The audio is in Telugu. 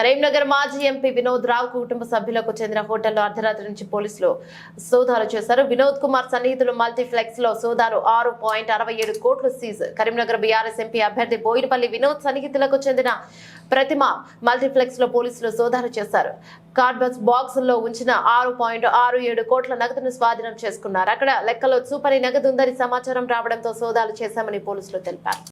కరీంనగర్ మాజీ ఎంపీ వినోద్ రావు కుటుంబ సభ్యులకు చెందిన హోటల్లో అర్ధరాత్రి నుంచి పోలీసులు సోదాలు చేశారు. వినోద్ కుమార్ సన్నిహితులు మల్టీప్లెక్స్లో సోదాలు ఆరు పాయింట్ అరవై ఏడు కోట్లు సీజ్. కరీంనగర్ బీఆర్ఎస్ ఎంపీ అభ్యర్థి బోయినపల్లి వినోద్ సన్నిహితులకు చెందిన ప్రతిమ మల్టీప్లెక్స్లో పోలీసులు సోదాలు చేశారు. కార్డ్బస్ బాక్స్లో ఉంచిన ఆరు పాయింట్ ఆరు ఏడు కోట్ల నగదును స్వాధీనం చేసుకున్నారు. అక్కడ లెక్కలో చూపని నగదు ఉందని సమాచారం రావడంతో సోదాలు చేశామని పోలీసులు తెలిపారు.